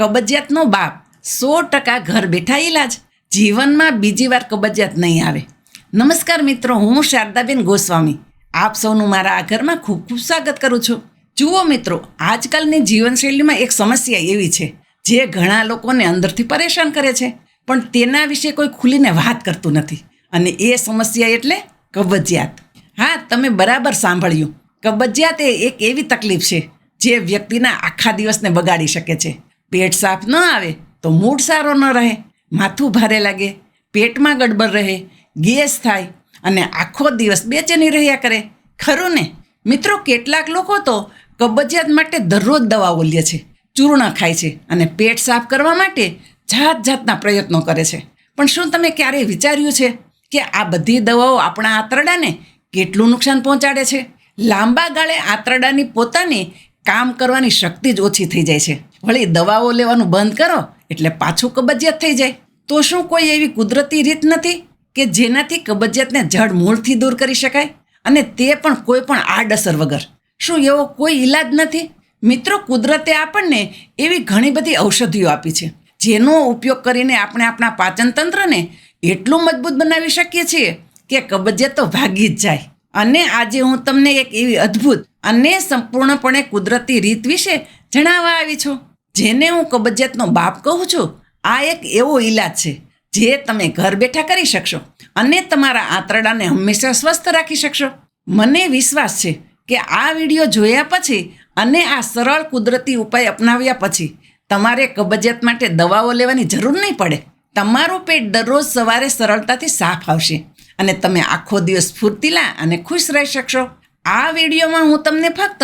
કબજિયાતનો બાપ સો ટકા ઘર બેઠા ઈલાજ જીવનમાં બીજી વાર કબજિયાત નહીં આવે. નમસ્કાર મિત્રો, હું શારદાબેન ગોસ્વામી. આપ સૌનું મારા આ ઘરમાં ખૂબ ખૂબ સ્વાગત કરું છું. જુઓ મિત્રો, આજકાલની જીવનશૈલીમાં એક સમસ્યા એવી છે, જે ઘણા લોકોને અંદરથી પરેશાન કરે છે, પણ તેના વિશે કોઈ ખુલીને વાત કરતું નથી. અને એ સમસ્યા એટલે કબજિયાત. હા, તમે બરાબર સાંભળ્યું. કબજિયાત એ એક એવી તકલીફ છે, જે વ્યક્તિના આખા દિવસને બગાડી શકે છે. પેટ સાફ ન આવે તો મૂડ સારો ન રહે, માથું ભારે લાગે, પેટમાં ગડબડ રહે, ગેસ થાય અને આખો દિવસ બેચેની રહ્યા કરે. ખરું ને? મિત્રો, કેટલાક લોકો તો કબજિયાત માટે દરરોજ દવાઓ લે છે, ચૂર્ણ ખાય છે અને પેટ સાફ કરવા માટે જાત જાતના પ્રયત્નો કરે છે. પણ શું તમે ક્યારેય વિચાર્યું છે કે આ બધી દવાઓ આપણા આંતરડાને કેટલું નુકસાન પહોંચાડે છે? લાંબા ગાળે આંતરડાની પોતાની કામ કરવાની શક્તિ જ ઓછી થઈ જાય છે. વળી દવાઓ લેવાનું બંધ કરો, એટલે પાછું કબજિયાત થઈ જાય. તો શું કોઈ એવી કુદરતી રીત નથી કે જેનાથી કબજિયાતને જડ મૂળથી દૂર કરી શકાય? અને તે પણ કોઈ પણ આડઅસર વગર. શું એવો કોઈ ઈલાજ નથી? મિત્રો, કુદરતે આપણને એવી ઘણી બધી ઔષધિઓ આપી છે, જેનો ઉપયોગ કરીને આપણે આપણા પાચનતંત્રને એટલું મજબૂત બનાવી શકીએ છીએ કે કબજિયાત તો ભાગી જ જાય. અને આજે હું તમને એક એવી અદ્ભુત અને સંપૂર્ણપણે કુદરતી રીત વિશે જણાવવા આવી છું, જેને હું કબજિયાતનો બાપ કહું છું. આ એક એવો ઈલાજ છે, જે તમે ઘર બેઠા કરી શકશો અને તમારા આંતરડાને હંમેશા સ્વસ્થ રાખી શકશો. મને વિશ્વાસ છે કે આ વીડિયો જોયા પછી અને આ સરળ કુદરતી ઉપાય અપનાવ્યા પછી તમારે કબજિયાત માટે દવાઓ લેવાની જરૂર નહીં પડે. તમારું પેટ દરરોજ સવારે સરળતાથી સાફ આવશે. અને તમે આખો દિવસ સ્ફૂર્તિલા અને ખુશ રહી શકશો. આ વિડીયોમાં હું તમને ફક્ત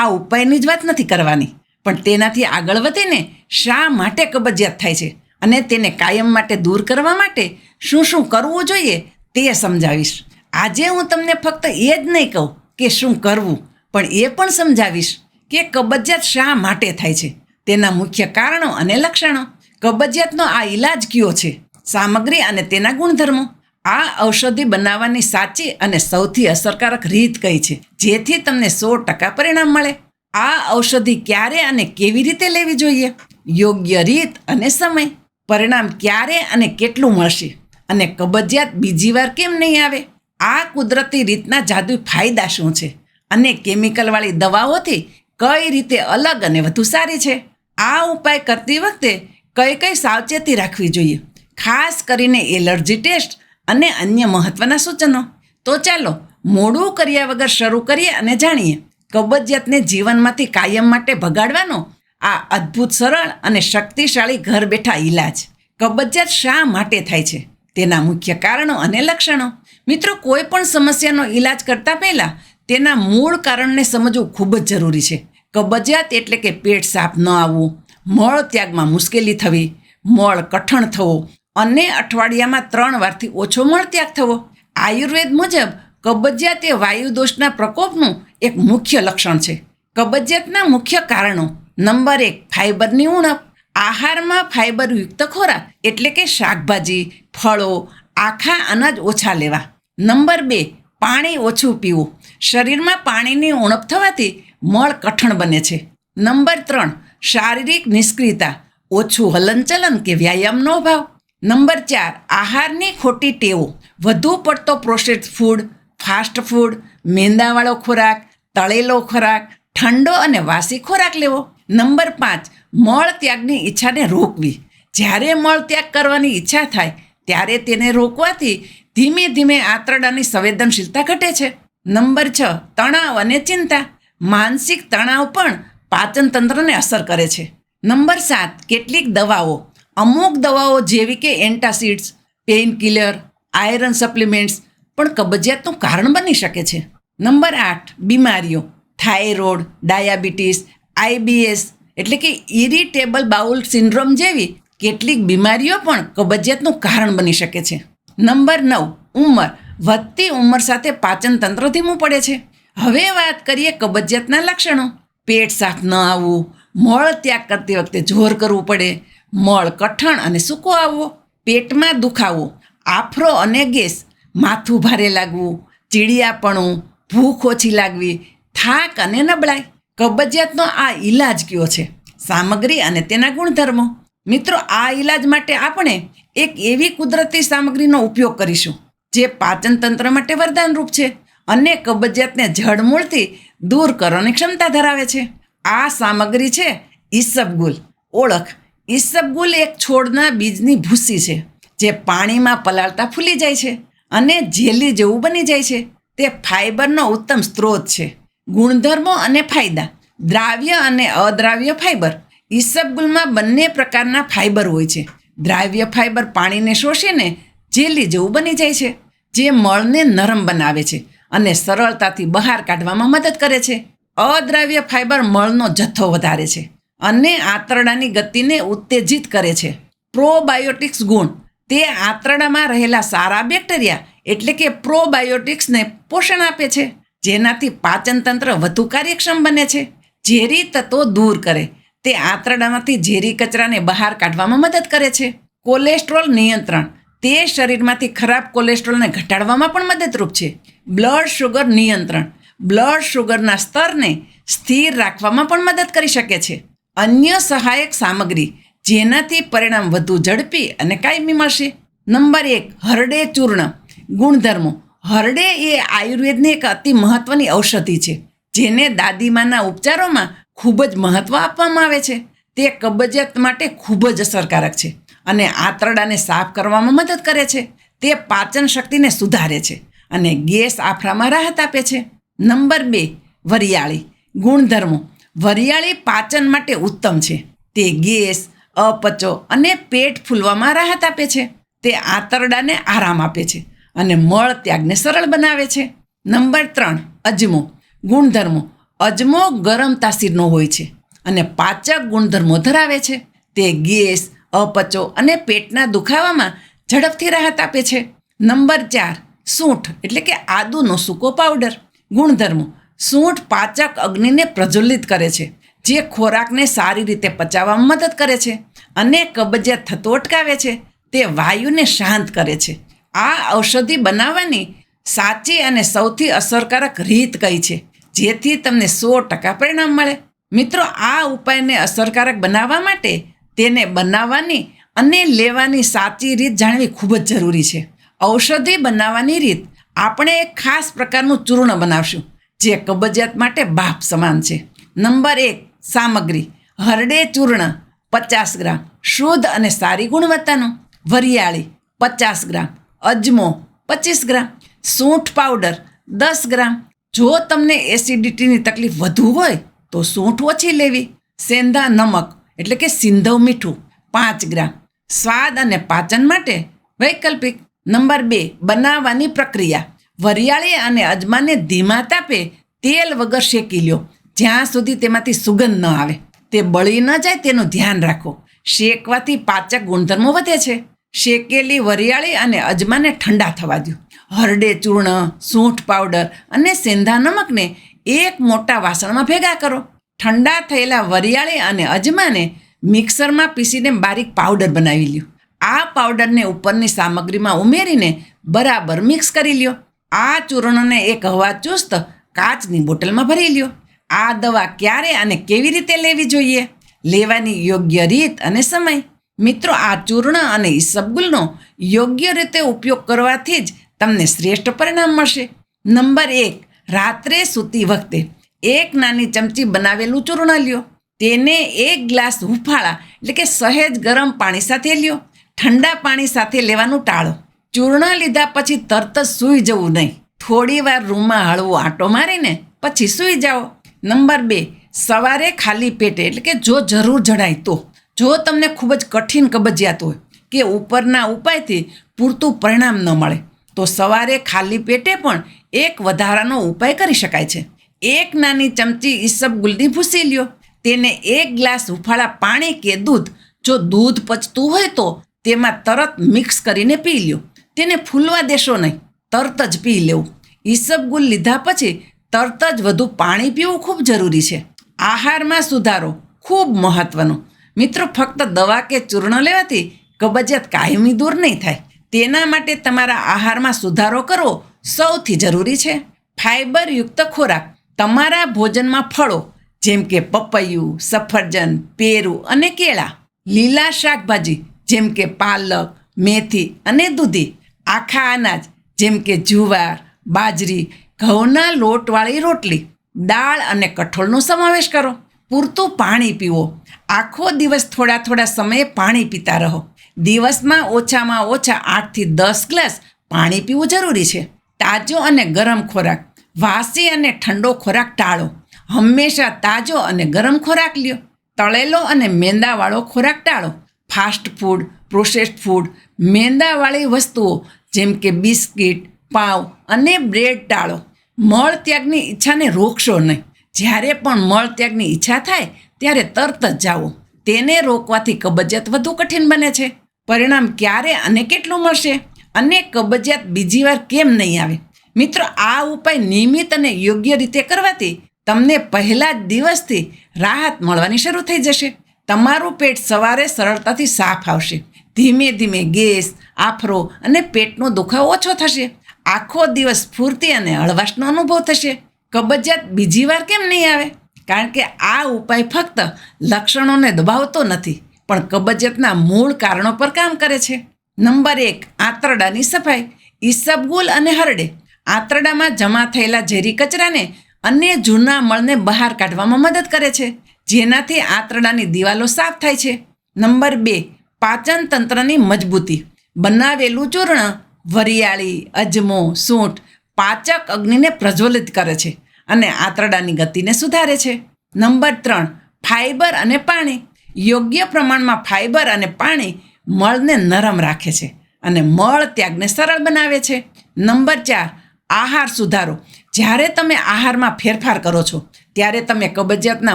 આ ઉપાયની જ વાત નથી કરવાની, પણ તેનાથી આગળ વધીને શા માટે કબજિયાત થાય છે અને તેને કાયમ માટે દૂર કરવા માટે શું શું કરવું જોઈએ તે સમજાવીશ. આજે હું તમને ફક્ત એ જ નહીં કહું કે શું કરવું, પણ એ પણ સમજાવીશ કે કબજિયાત શા માટે થાય છે, તેના મુખ્ય કારણો અને લક્ષણો. કબજિયાતનો આ ઈલાજ કયો છે? સામગ્રી અને તેના ગુણધર્મો. આ ઔષધિ બનાવવાની સાચી અને સૌથી અસરકારક રીત કઈ છે? જેથી તમને સો ટકા પરિણામ મળે. આ ઔષધિ ક્યારે અને કેવી રીતે લેવી જોઈએ? યોગ્ય રીત અને સમય. પરિણામ ક્યારે અને કેટલું મળશે? અને કબજિયાત બીજી વાર કેમ નહીં આવે? આ કુદરતી રીતના જાદુ ફાયદા શું છે? અને કેમિકલવાળી દવાઓથી કઈ રીતે અલગ અને વધુ સારી છે? આ ઉપાય કરતી વખતે કઈ કઈ સાવચેતી રાખવી જોઈએ? ખાસ કરીને એલર્જી ટેસ્ટ અને અન્ય મહત્વના સૂચનો. તો ચાલો, મોડું કર્યા વગર શરૂ કરીએ અને જાણીએ. કબજિયાતને જીવનમાંથી કાયમ માટે ભગાડવાનો આ અદ્ભુત, સરળ અને શક્તિશાળી ઘર બેઠા ઈલાજ. કબજિયાત શા માટે થાય છે? તેના મુખ્ય કારણો અને લક્ષણો. મિત્રો, કોઈ પણ સમસ્યાનો ઈલાજ કરતા પહેલાં તેના મૂળ કારણને સમજવું ખૂબ જ જરૂરી છે. કબજિયાત એટલે કે પેટ સાફ ન આવવું, મળ ત્યાગમાં મુશ્કેલી થવી, મળ કઠણ થવો અને અઠવાડિયામાં ત્રણ વારથી ઓછો મળ ત્યાગ થવો. આયુર્વેદ મુજબ કબજિયાત એ વાયુ દોષના પ્રકોપનું એક મુખ્ય લક્ષણ છે. કબજિયાતના મુખ્ય કારણો નંબર એક ફાઇબરની ઉણપ. આહારમાં ફાઇબરયુક્ત ખોરાક એટલે કે શાકભાજી, ફળો, આખા અનાજ ઓછા લેવા. નંબર બે, પાણી ઓછું પીવું. શરીરમાં પાણીની ઉણપ થવાથી મળ કઠણ બને છે. નંબર ત્રણ, શારીરિક નિષ્ક્રિયતા. ઓછું હલનચલન કે વ્યાયામનો અભાવ. નંબર ચાર, આહારની ખોટી ટેવો. વધુ પડતો પ્રોસેસ્ડ ફૂડ ફાસ્ટ ફૂડ મેંદાવાળો ખોરાક, તળેલો ખોરાક, ઠંડો અને વાસી ખોરાક લેવો. નંબર પાંચ, મળ ત્યાગની ઈચ્છાને રોકવી. જ્યારે મળ ત્યાગ કરવાની ઈચ્છા થાય, ત્યારે તેને રોકવાથી ધીમે ધીમે આંતરડાની સંવેદનશીલતા ઘટે છે. નંબર છ, તણાવ અને ચિંતા. માનસિક તણાવ પણ પાચનતંત્રને અસર કરે છે. નંબર સાત, કેટલીક દવાઓ. અમુક દવાઓ જેવી કે antacids, painkiller, iron supplements, પણ કબજિયાતનું કારણ બની શકે છે. નંબર આઠ, બીમારીઓ. થાઇરોઇડ, ડાયાબિટીસ આઈબીએસ એટલે કે ઇરિટેબલ બાઉલ સિન્ડ્રોમ જેવી કેટલીક બીમારીઓ પણ કબજિયાતનું કારણ બની શકે છે. નંબર નવ, ઉંમર. વધતી ઉંમર સાથે પાચન તંત્ર ધીમું પડે છે. હવે વાત કરીએ કબજિયાતના લક્ષણો. પેટ સાફ ન આવવું, મળ ત્યાગ કરતી વખતે જોર કરવું પડે મળ કઠણ અને સૂકો આવવો, પેટમાં દુખાવો, આફરો અને ગેસ, માથું ભારે લાગવું, ચીડિયાપણું, ભૂખ ઓછી લાગવી, થાક અને નબળાઈ. કબજિયાતનો આ ઈલાજ કયો છે? સામગ્રી અને તેના ગુણધર્મો. મિત્રો, આ ઈલાજ માટે આપણે એક એવી કુદરતી સામગ્રીનો ઉપયોગ કરીશું, જે પાચન તંત્ર માટે વરદાનરૂપ છે અને કબજિયાતને જડમૂળથી દૂર કરવાની ક્ષમતા ધરાવે છે. આ સામગ્રી છે ઈસબગુલ, ઓળખ ઈસબગુલ એક છોડના બીજની ભૂસી છે, જે પાણીમાં પલાળતા ફૂલી જાય છે અને જેલી જેવું બની જાય છે. તે ફાઇબરનો ઉત્તમ સ્ત્રોત છે. ગુણધર્મો અને ફાયદા. દ્રાવ્ય અને અદ્રાવ્ય ફાઇબર ઈસબગુલમાં બંને પ્રકારના ફાઇબર હોય છે. દ્રાવ્ય ફાઇબર પાણીને શોષીને જેલી જેવું બની જાય છે, જે મળને નરમ બનાવે છે અને સરળતાથી બહાર કાઢવામાં મદદ કરે છે. અદ્રાવ્ય ફાઇબર મળનો જથ્થો વધારે છે. અને આંતરડાની ગતિને ઉત્તેજિત કરે છે. પ્રોબાયોટિક્સ ગુણ. તે આંતરડામાં રહેલા સારા બેક્ટેરિયા એટલે કે પ્રોબાયોટિક્સને પોષણ આપે છે. જેનાથી પાચનતંત્ર વધુ કાર્યક્ષમ બને છે. ઝેરી તત્વો દૂર કરે. તે આંતરડામાંથી ઝેરી કચરાને બહાર કાઢવામાં મદદ કરે છે. કોલેસ્ટ્રોલ નિયંત્રણ. તે શરીરમાંથી ખરાબ કોલેસ્ટ્રોલને ઘટાડવામાં પણ મદદરૂપ છે. બ્લડ શુગર નિયંત્રણ. બ્લડ શુગરના સ્તરને સ્થિર રાખવામાં પણ મદદ કરી શકે છે. અન્ય સહાયક સામગ્રી જેનાથી પરિણામ વધુ ઝડપી અને કાયમી મળશે. નંબર એક, હરડે ચૂર્ણ. ગુણધર્મો. હરડે એ આયુર્વેદની એક અતિ મહત્વની ઔષધિ છે, જેને દાદીમાના ઉપચારોમાં ખૂબ જ મહત્વ આપવામાં આવે છે. તે કબજિયાત માટે ખૂબ જ અસરકારક છે અને આંતરડાને સાફ કરવામાં મદદ કરે છે. તે પાચન શક્તિને સુધારે છે અને ગેસ આફરામાં રાહત આપે છે. નંબર બે, વરિયાળી. ગુણધર્મો. વરિયાળી પાચન માટે ઉત્તમ છે. તે ગેસ, અપચો અને પેટ ફૂલવામાં રાહત આપે છે. તે આંતરડાને આરામ આપે છે અને મળ ત્યાગને સરળ બનાવે છે. નંબર ત્રણ, અજમો. ગુણધર્મો. અજમો ગરમ તાસીરનો હોય છે અને પાચક ગુણધર્મો ધરાવે છે. તે ગેસ, અપચો અને પેટના દુખાવામાં ઝડપથી રાહત આપે છે. નંબર ચાર, સૂંઠ એટલે કે આદુનો સૂકો પાવડર. ગુણધર્મો. સૂંઠ પાચક અગ્નિને પ્રજ્વલિત કરે છે, જે ખોરાકને સારી રીતે પચાવવામાં મદદ કરે છે અને કબજિયાત થતો અટકાવે છે, તે વાયુને શાંત કરે છે. આ ઔષધિ બનાવવાની સાચી અને સૌથી અસરકારક રીત કઈ છે, જેથી તમને સો ટકા પરિણામ મળે? મિત્રો, આ ઉપાયને અસરકારક બનાવવા માટે તેને બનાવવાની અને લેવાની સાચી રીત જાણવી ખૂબ જ જરૂરી છે. ઔષધિ બનાવવાની રીત આપણે એક ખાસ પ્રકારનું ચૂર્ણ બનાવશું. જે કબજિયાત માટે બાપ સમાન છે. નંબર એક, સામગ્રી. હરડે ચૂર્ણ, પચાસ ગ્રામ. શુદ્ધ અને સારી ગુણવત્તાનું. વરિયાળી, પચાસ ગ્રામ. અજમો, પચીસ ગ્રામ. સૂંઠ પાવડર, દસ ગ્રામ. જો તમને એસિડિટીની તકલીફ વધુ હોય, તો સૂંઠ ઓછી લેવી. સેંધા નમક, એટલે કે સિંધવ મીઠું, પાંચ ગ્રામ. સ્વાદ અને પાચન માટે વૈકલ્પિક. નંબર બે, બનાવવાની પ્રક્રિયા. વરિયાળી અને અજમાને ધીમા તાપે તેલ વગર શેકી લ્યો. જ્યાં સુધી તેમાંથી સુગંધ ન આવે. તે બળી ન જાય તેનું ધ્યાન રાખો. શેકવાથી પાચક ગુણધર્મો વધે છે. શેકેલી વરિયાળી અને અજમાને ઠંડા થવા દો હરડે ચૂર્ણ, સૂંઠ પાવડર અને સેંધા નમકને એક મોટા વાસણમાં ભેગા કરો. ઠંડા થયેલા વરિયાળી અને અજમાને મિક્સરમાં પીસીને બારીક પાવડર બનાવી લ્યો. આ પાવડરને ઉપરની સામગ્રીમાં ઉમેરીને બરાબર મિક્સ કરી લ્યો. આ ચૂર્ણને એક હવા ચુસ્ત કાચની બોટલમાં ભરી લ્યો. આ દવા ક્યારે અને કેવી રીતે લેવી જોઈએ? લેવાની યોગ્ય રીત અને સમય. મિત્રો, આ ચૂર્ણ અને ઈસબગુલનો યોગ્ય રીતે ઉપયોગ કરવાથી જ તમને શ્રેષ્ઠ પરિણામ મળશે. નંબર એક, રાત્રે સૂતી વખતે એક નાની ચમચી બનાવેલું ચૂર્ણ લ્યો. તેને એક ગ્લાસ હુંફાળા એટલે કે સહેજ ગરમ પાણી સાથે લ્યો. ઠંડા પાણી સાથે લેવાનું ટાળો. ચૂર્ણ લીધા પછી તરત જ સૂઈ જવું નહીં. થોડી વાર રૂમમાં હળવો આંટો મારીને પછી સૂઈ જાઓ. નંબર બે, સવારે ખાલી પેટે, એટલે કે જો જરૂર જણાય તો. જો તમને ખૂબ જ કઠિન કબજિયાત હોય કે ઉપરના ઉપાયથી પૂરતું પરિણામ ન મળે, તો સવારે ખાલી પેટે પણ એક વધારાનો ઉપાય કરી શકાય છે. એક નાની ચમચી ઈસબગુલની ભૂસી લ્યો. તેને એક ગ્લાસ હુંફાળા પાણી કે દૂધ, જો દૂધ પચતું હોય તો તેમાં તરત મિક્સ કરીને પી લ્યો. તેને ફૂલવા દેશો નહીં, તરત જ પી લેવું. ઈસબગુલ લીધા પછી તરત જ વધુ પાણી પીવું ખૂબ જરૂરી છે. આહારમાં સુધારો ખૂબ મહત્વનો. મિત્રો, ફક્ત દવા કે ચૂર્ણ લેવાથી કબજિયાત કાયમી દૂર નહીં થાય. તેના માટે તમારા આહારમાં સુધારો કરવો સૌથી જરૂરી છે. ફાઇબરયુક્ત ખોરાક તમારા ભોજનમાં ફળો, જેમ કે પપૈયું, સફરજન, પેરું અને કેળા, લીલા શાકભાજી, જેમ કે પાલક, મેથી અને દૂધી આખા અનાજ જેમ કે જુવાર, બાજરી, ઘઉંના લોટવાળી રોટલી, દાળ અને કઠોળનો સમાવેશ કરો. પૂરતું પાણી પીવો. આખો દિવસ થોડા થોડા સમયે પાણી પીતા રહો. દિવસમાં ઓછામાં ઓછા આઠથી દસ ગ્લાસ પાણી પીવું જરૂરી છે. તાજો અને ગરમ ખોરાક. વાસી અને ઠંડો ખોરાક ટાળો. હંમેશા તાજો અને ગરમ ખોરાક લ્યો. તળેલો અને મેંદાવાળો ખોરાક ટાળો. ફાસ્ટ ફૂડ, પ્રોસેસ્ડ ફૂડ, મેંદાવાળી વસ્તુઓ જેમ કે બિસ્કિટ, પાવ અને બ્રેડ ટાળો. મળ ત્યાગની ઈચ્છાને રોકશો નહીં. જ્યારે પણ મળ ત્યાગની ઈચ્છા થાય, ત્યારે તરત જ જાઓ. તેને રોકવાથી કબજિયાત વધુ કઠિન બને છે. પરિણામ ક્યારે અને કેટલું મળશે અને કબજિયાત બીજી વાર કેમ નહીં આવે? મિત્રો, આ ઉપાય નિયમિત અને યોગ્ય રીતે કરવાથી તમને પહેલા જ દિવસથી રાહત મળવાની શરૂ થઈ જશે. તમારું પેટ સવારે સરળતાથી સાફ આવશે. ધીમે ધીમે ગેસ, આફરો અને પેટનો દુખાવો ઓછો થશે. આખો દિવસ સ્ફૂર્તિ અને હળવાશનો અનુભવ થશે. કબજિયાત બીજી વાર કેમ નહીં આવે? કારણ કે આ ઉપાય ફક્ત લક્ષણોને દબાવતો નથી, પણ કબજિયાતના મૂળ કારણો પર કામ કરે છે. નંબર એક, આંતરડાની સફાઈ. ઈસબગુલ અને હરડે. આંતરડામાં જમા થયેલા ઝેરી કચરાને અન્ય જૂના મળને બહાર કાઢવામાં મદદ કરે છે. જેનાથી આંતરડાની દિવાલો સાફ થાય છે. નંબર બે પાચન તંત્રની મજબૂતી. બનાવેલું ચૂર્ણ, વરિયાળી, અજમો, સૂંઠ, પાચક અગ્નિને પ્રજ્વલિત કરે છે અને આંતરડાની ગતિને સુધારે છે. નંબર ત્રણ ફાઇબર અને પાણી. યોગ્ય પ્રમાણમાં ફાઇબર અને પાણી મળને નરમ રાખે છે અને મળ ત્યાગને સરળ બનાવે છે. નંબર ચાર, આહાર સુધારો. જ્યારે તમે આહારમાં ફેરફાર કરો છો, ત્યારે તમે કબજિયાતના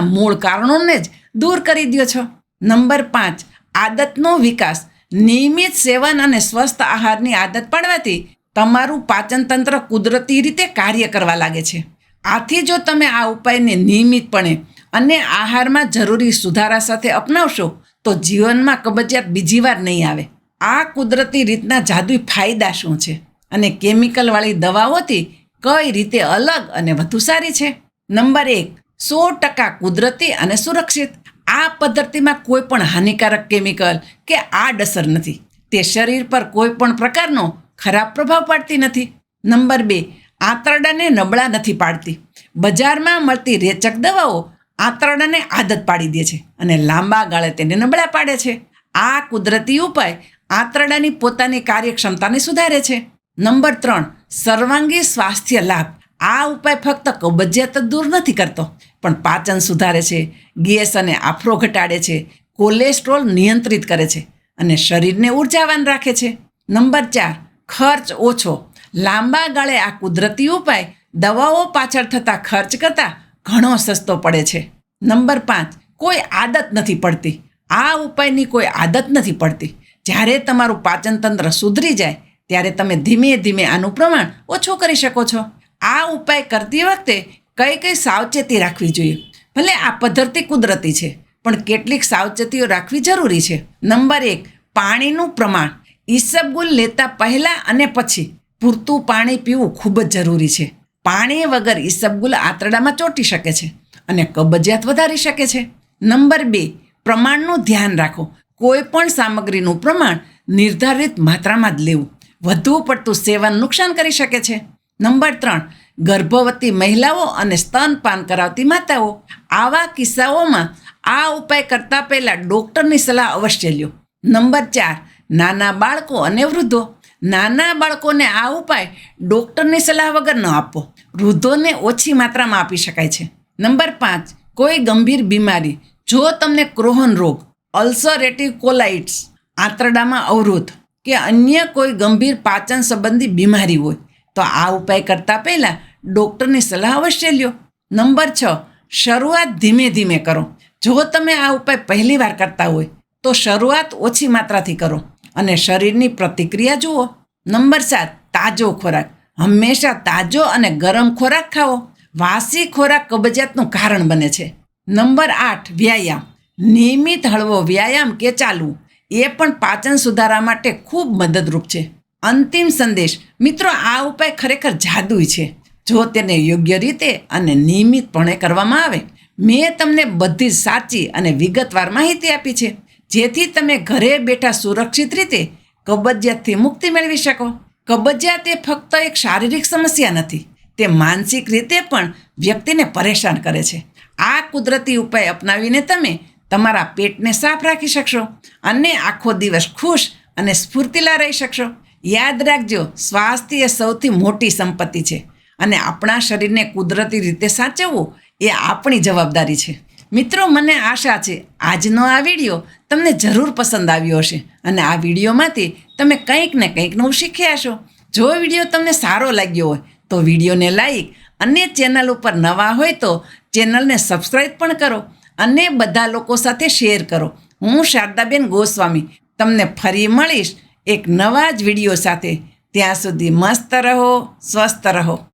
મૂળ કારણોને જ દૂર કરી દો છો. નંબર પાંચ આદતનો વિકાસ. નિયમિત સેવન અને સ્વસ્થ આહારની આદત પાડવાથી તમારું પાચનતંત્ર કુદરતી રીતે કાર્ય કરવા લાગે છે. આથી જો તમે આ ઉપાયને નિયમિતપણે અને આહારમાં જરૂરી સુધારા સાથે અપનાવશો, તો જીવનમાં કબજિયાત બીજી વાર નહીં આવે. આ કુદરતી રીતના જાદુઈ ફાયદા શું છે? અને કેમિકલવાળી દવાઓથી કઈ રીતે અલગ અને વધુ સારી છે? નંબર એક, સો ટકા કુદરતી અને સુરક્ષિત. આ પદ્ધતિમાં કોઈ પણ હાનિકારક કેમિકલ કે આડઅસર નથી. તે શરીર પર કોઈ પણ પ્રકારનો ખરાબ પ્રભાવ પાડતી નથી. નંબર બે, આંતરડાને નબળા નથી પાડતી. બજારમાં મળતી રેચક દવાઓ આંતરડાને આદત પાડી દે છે અને લાંબા ગાળે તેને નબળા પાડે છે. આ કુદરતી ઉપાય આંતરડાની પોતાની કાર્યક્ષમતાને સુધારે છે. નંબર ત્રણ, સર્વાંગી સ્વાસ્થ્ય લાભ. આ ઉપાય ફક્ત કબજિયાત જ દૂર નથી કરતો, પણ પાચન સુધારે છે, ગેસ અને આફરો ઘટાડે છે, કોલેસ્ટ્રોલ નિયંત્રિત કરે છે અને શરીરને ઉર્જાવાન રાખે છે. નંબર ચાર, ખર્ચ ઓછો. લાંબા ગાળે આ કુદરતી ઉપાય દવાઓ પાછળ થતા ખર્ચ કરતાં ઘણો સસ્તો પડે છે. નંબર પાંચ, કોઈ આદત નથી પડતી. આ ઉપાયની કોઈ આદત નથી પડતી. જ્યારે તમારું પાચનતંત્ર સુધરી જાય, ત્યારે તમે ધીમે ધીમે આનું પ્રમાણ ઓછું કરી શકો છો. આ ઉપાય કરતી વખતે કઈ કઈ સાવચેતી રાખવી જોઈએ? ભલે આ પદ્ધતિ કુદરતી છે, પણ કેટલીક સાવચેતીઓ રાખવી જરૂરી છે. નંબર એક, પાણીનું પ્રમાણ. ઈસબગુલ લેતા પહેલાં અને પછી પૂરતું પાણી પીવું ખૂબ જ જરૂરી છે. પાણી વગર ઈસબગુલ આંતરડામાં ચોંટી શકે છે અને કબજિયાત વધારી શકે છે. નંબર બે, પ્રમાણનું ધ્યાન રાખો. કોઈ પણ સામગ્રીનું પ્રમાણ નિર્ધારિત માત્રામાં જ લેવું. વધુ પડતું સેવન નુકસાન કરી શકે છે. નંબર ત્રણ, ગર્ભવતી મહિલાઓ અને સ્તનપાન કરાવતી માતાઓ. આવા કિસ્સાઓમાં આ ઉપાય કરતાં પહેલાં ડૉક્ટરની સલાહ અવશ્ય લ્યો. નંબર ચાર, નાના બાળકો અને વૃદ્ધો. નાના બાળકોને આ ઉપાય ડૉક્ટરની સલાહ વગર ન આપો. વૃદ્ધોને ઓછી માત્રામાં આપી શકાય છે. નંબર પાંચ, કોઈ ગંભીર બીમારી. જો તમને ક્રોહન રોગ, અલ્સરેટિવ કોલાઇટ્સ, આંતરડામાં અવરોધ કે અન્ય કોઈ ગંભીર પાચન સંબંધી બીમારી હોય તો આ ઉપાય કરતાં પહેલાં ડૉક્ટરની સલાહ અવશ્ય લ્યો. નંબર છ, શરૂઆત ધીમે ધીમે કરો. જો તમે આ ઉપાય પહેલી વાર કરતા હોય, તો શરૂઆત ઓછી માત્રાથી કરો અને શરીરની પ્રતિક્રિયા જુઓ. નંબર સાત તાજો ખોરાક. હંમેશા તાજો અને ગરમ ખોરાક ખાઓ. વાસી ખોરાક કબજિયાતનું કારણ બને છે. નંબર આઠ, વ્યાયામ. નિયમિત હળવો વ્યાયામ કે ચાલવું, એ પણ પાચન સુધારા માટે ખૂબ મદદરૂપ છે. અંતિમ સંદેશ. મિત્રો, આ ઉપાય ખરેખર જાદુ છે. જો તેને યોગ્ય રીતે અને નિયમિતપણે કરવામાં આવે, મેં તમને બધી સાચી અને વિગતવાર માહિતી આપી છે. જેથી તમે ઘરે બેઠા સુરક્ષિત રીતે કબજિયાતથી મુક્તિ મેળવી શકો. કબજિયાત એ ફક્ત એક શારીરિક સમસ્યા નથી, તે માનસિક રીતે પણ વ્યક્તિને પરેશાન કરે છે. આ કુદરતી ઉપાય અપનાવીને તમે તમારા પેટને સાફ રાખી શકશો અને આખો દિવસ ખુશ અને સ્ફૂર્તિલા રહી શકશો. યાદ રાખજો, સ્વાસ્થ્ય એ સૌથી મોટી સંપત્તિ છે અને આપણા શરીરને કુદરતી રીતે સાચવવું એ આપણી જવાબદારી છે. મિત્રો, મને આશા છે આજનો આ વીડિયો તમને જરૂર પસંદ આવ્યો હશે અને આ વિડીયોમાંથી તમે કંઈક ને કંઈક નવું શીખ્યા હશો. જો વીડિયો તમને સારો લાગ્યો હોય તો વિડીયોને લાઈક અને ચેનલ ઉપર નવા હોય તો ચેનલને સબસ્ક્રાઈબ પણ કરો અને બધા લોકો સાથે શેર કરો. હું શારદાબેન ગોસ્વામી, તમને ફરી મળીશ એક નવા જ વીડિયો સાથે ત્યાં સુધી મસ્ત રહો સ્વસ્થ રહો.